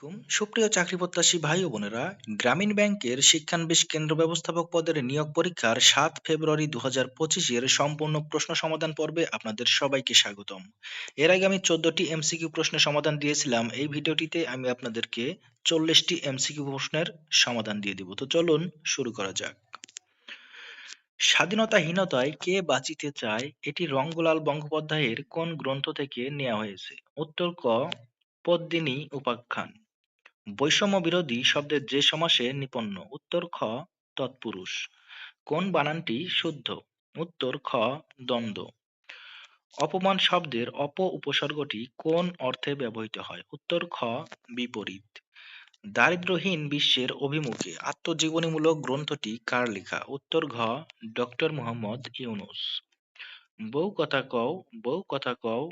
আলাইকুম। সুপ্রিয় চাকরি প্রত্যাশী ভাই ও বোনেরা, গ্রামীণ ব্যাংকের শিক্ষানবিশ কেন্দ্র ব্যবস্থাপক পদের নিয়োগ পরীক্ষার সাত ফেব্রুয়ারি দু হাজার পঁচিশের সম্পূর্ণ প্রশ্ন সমাধান পর্বে আপনাদের সবাইকে স্বাগতম। এর আগে আমি চোদ্দটি এমসিকিউ প্রশ্নের সমাধান দিয়েছিলাম। এই ভিডিওটিতে আমি আপনাদেরকে চল্লিশটি এমসিকিউ প্রশ্নের সমাধান দিয়ে দিব। তো চলুন শুরু করা যাক। স্বাধীনতাহীনতায় কে বাঁচিতে চায় এটি রঙ্গলাল বন্দ্যোপাধ্যায়ের কোন গ্রন্থ থেকে নেওয়া হয়েছে? উত্তর ক, পদ্মিনী উপাখ্যান। বৈষম্য বিরোধী শব্দের যে সমাসে নিপন্ন উত্তর খ, তৎপুরুষ। কোন বানানটি শুদ্ধ? উত্তর খ, দ্বন্দ্ব। অপমান শব্দের অপ উপসর্গটি কোন অর্থে ব্যবহৃত হয়? উত্তর খ, বিপরীত। দারিদ্র্যহীন বিশ্বের অভিমুখে আত্মজীবনীমূলক গ্রন্থটি কার লেখা? উত্তর ঘ, ডক্টর মোহাম্মদ ইউনুস। বউ কথা কও, বউ কথা কও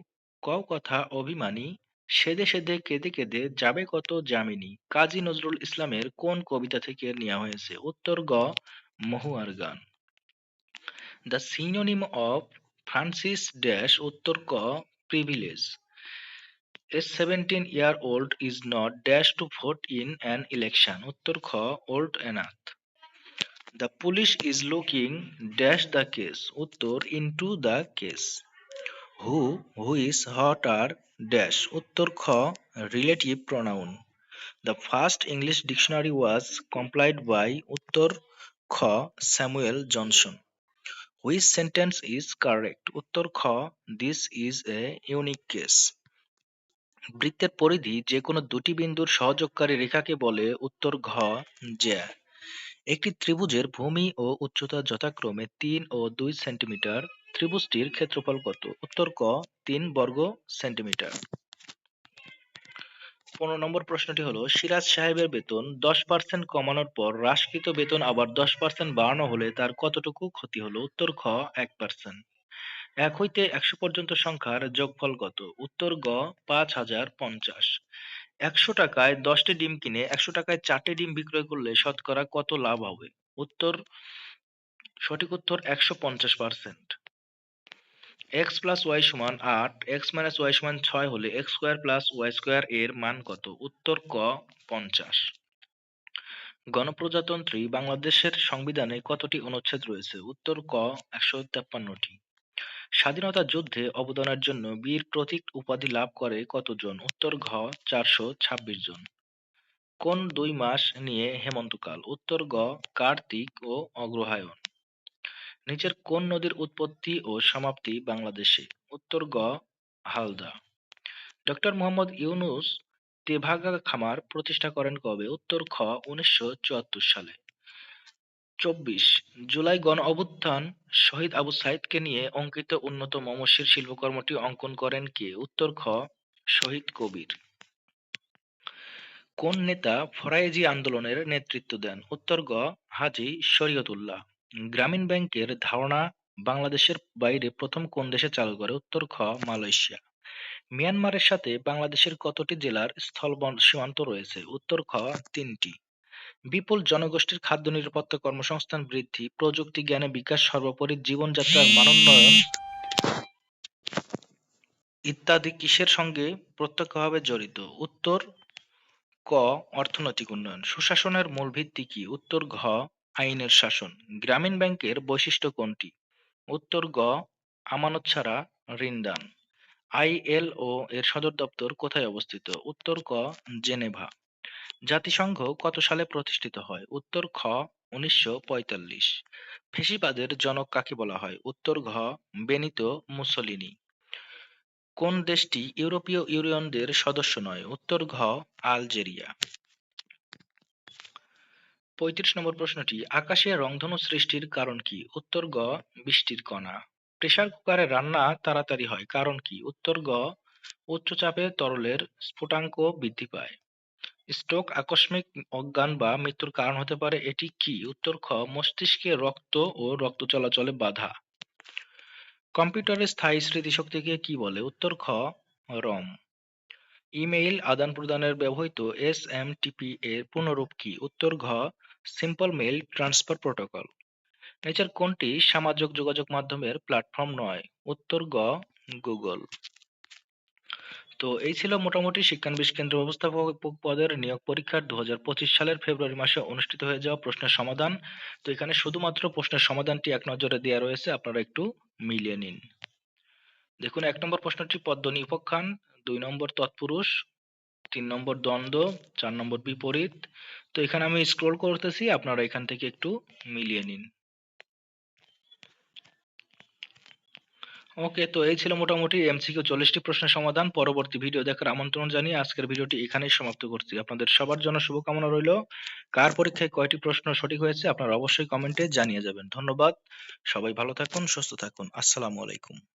কও কথা অভিমানী সেদে সেদে, কেঁদে কেঁদে যাবে কত যামিনী কাজী নজরুল ইসলামের কোন কবিতা থেকে নেওয়া হয়েছে উত্তর গ, মহুয়ার গান the synonym of Francis dash উত্তর ক privilege A 17 year old is not dash to vote in an election. উত্তর খ, old enough. The police is looking dash the case. উত্তর, into the case. Who whose what R dash উত্তর খ relative pronoun the first English dictionary was compiled by উত্তর খ Samuel Johnson whose sentence is correct উত্তর খ this is a unique case বৃত্তের পরিধি যে কোনো দুটি বিন্দুর সহযোগকারী রেখাকে বলে উত্তর ঘ, যে। একটি ত্রিভুজের ভূমি ও উচ্চতা যথাক্রমে তিন ও দুই সেন্টিমিটার। ত্রিভুজটির ক্ষেত্রফল কত? উত্তর ক, তিন বর্গ সেন্টিমিটার। পনেরো নম্বর প্রশ্নটি হলো, সিরাজ সাহেবের বেতন দশ পার্সেন্ট কমানোর পর হ্রাসকৃত বেতন আবার দশ পার্সেন্ট বাড়ানো হলে তার কতটুকু ক্ষতি হলো? উত্তর খ, এক পার্সেন্ট। এক হইতে একশো পর্যন্ত সংখ্যার যোগফল কত? উত্তর গ, পাঁচ হাজার পঞ্চাশ। একশো টাকায় দশটি ডিম কিনে একশো টাকায় চারটি ডিম বিক্রয় করলে শতকরা কত লাভ হবে? উত্তর, সঠিক উত্তর একশো পঞ্চাশ পার্সেন্ট। এক্স প্লাস ওয়াই সমান আট, এক্স মাইনাস ওয়াই সমান ছয় হলে x square plus y square এর মান কত? উত্তর ক, পঞ্চাশ। গণপ্রজাতন্ত্রী বাংলাদেশের সংবিধানে কতটি অনুচ্ছেদ রয়েছে? উত্তর ক, একশো তেপ্পান্নটি। স্বাধীনতা যুদ্ধে অবদানের জন্য বীর প্রতীক উপাধি লাভ করে কতজন? উত্তর ঘ, চারশো ছাব্বিশ জন। কোন দুই মাস নিয়ে হেমন্তকাল? উত্তর গ, কার্তিক ও অগ্রহায়ণ। নিচের কোন নদীর উৎপত্তি ও সমাপ্তি বাংলাদেশে? উত্তর গ, হালদা। ডক্টর মোহাম্মদ ইউনুস তেভাগা খামার প্রতিষ্ঠা করেন কবে? উত্তর খ, উনিশশো চুয়াত্তর সালে। চব্বিশ, জুলাই গণ অভ্যুত্থান, শহীদ আবু সাইদকে নিয়ে অঙ্কিত উন্নত মমস্বীর শিল্পকর্মটি অঙ্কন করেন কে? উত্তর খ, শহীদ কবির। কোন নেতা ফরায়েজি আন্দোলনের নেতৃত্ব দেন? উত্তর গ, হাজি শরীয়তুল্লাহ। গ্রামীণ ব্যাংকের ধারণা, বাংলাদেশের বাইরে প্রথম কোন দেশে চালু করে? উত্তর খ, মালয়েশিয়া। মিয়ানমারের সাথে বাংলাদেশের কতটি জেলার স্থল সীমান্ত রয়েছে? উত্তর খ, তিনটি। বিপুল জনগোষ্ঠীর খাদ্য নিরাপত্তা কর্মসংস্থান বৃদ্ধি, প্রযুক্তি জ্ঞানে বিকাশ সর্বোপরি জীবনযাত্রার মানোন্নয়ন ইত্যাদি কিসের সঙ্গে প্রত্যক্ষভাবে জড়িত? উত্তর ক, অর্থনৈতিক উন্নয়ন। সুশাসনের মূল ভিত্তি কি? উত্তর ঘ আইনের শাসন। গ্রামীণ ব্যাংকের বৈশিষ্ট্য কোনটি? উত্তর গ, আমানত ছাড়া ঋণদান আইএলও এর সদর দপ্তর কোথায় অবস্থিত? উত্তর ক, জেনেভা। জাতিসংঘ কত সালে প্রতিষ্ঠিত হয়? উত্তর খ, উনিশশো পঁয়তাল্লিশ। ফেসিবাদের জনক কাকে বলা হয়? উত্তর ঘ, বেনিতো মুসলিনি। কোন দেশটি ইউরোপীয় ইউনিয়নের সদস্য নয়? উত্তর ঘ, আলজেরিয়া। পঁয়ত্রিশ নম্বর প্রশ্নটি, আকাশে রংধনু সৃষ্টির কারণ কি? উত্তর গ, বৃষ্টির কণা। প্রেসার কুকারে রান্না তাড়াতাড়ি হয়, কারণ কি? উত্তর গ, উচ্চচাপে তরলের স্ফুটাঙ্ক বৃদ্ধি পায়। স্ট্রোক, আকস্মিক অজ্ঞান বা মৃত্যুর কারণ হতে পারে, এটি কি? উত্তর খ, মস্তিষ্কে রক্ত ও রক্ত চলাচলে বাধা। কম্পিউটারের স্থায়ী স্মৃতিশক্তিকে কি বলে? উত্তর খ, রম। ইমেইল আদান প্রদানের ব্যবহৃত এস এম টিপি এর পূর্ণরূপ কি? উত্তর ঘ সিম্পল মেইল ট্রান্সফার প্রোটোকল নিচের কোনটি সামাজিক যোগাযোগ মাধ্যমের প্ল্যাটফর্ম নয়? উত্তর গ গুগল। তো এই ছিল মোটামুটি শিক্ষানবিশ কেন্দ্র ব্যবস্থাপক পদের নিয়োগ পরীক্ষার 2025 সালের ফেব্রুয়ারি মাসে অনুষ্ঠিত হয়ে যাওয়া প্রশ্নের সমাধান। তো এখানে শুধুমাত্র প্রশ্নের সমাধানটি এক নজরে দেওয়া রয়েছে, আপনারা একটু মিলিয়ে নিন। দেখুন এক নম্বর প্রশ্নটি পদ্মনী উপাখ্যান, ২ নম্বর তৎপুরুষ, ৩ নম্বর দ্বন্দ্ব, ৪ নম্বর বিপরীত। তো এখানে আমি স্ক্রল করতেছি, আপনারা এখান থেকে একটু মিলিয়ে নিন। ওকে, তো এই ছিল মোটামুটি এমসিকিউ ৪০ টি প্রশ্নের সমাধান। পরবর্তী ভিডিও দেখার আমন্ত্রণ জানিয়ে আজকের ভিডিওটি এখানেই সমাপ্ত করছি। আপনাদের সবার জন্য শুভকামনা রইল। কার পরীক্ষায় কয়টি প্রশ্ন সঠিক হয়েছে আপনারা অবশ্যই কমেন্টে জানিয়ে যাবেন। ধন্যবাদ। সবাই ভালো থাকুন, সুস্থ থাকুন। আসসালামু আলাইকুম।